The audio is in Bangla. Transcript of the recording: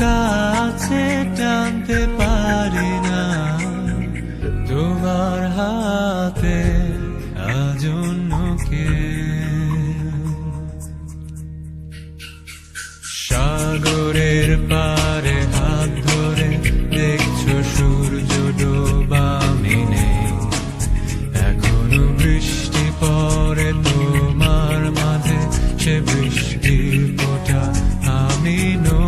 কাছে টানতে পারি না। তোমার হাতে আজন্যকে সাগরের পারে হাত ধরে দেখছ সূর্য ডোবা মিনে। এখনও বৃষ্টি পরে তোমার মাঝে, সে বৃষ্টির পোটা আমি নয়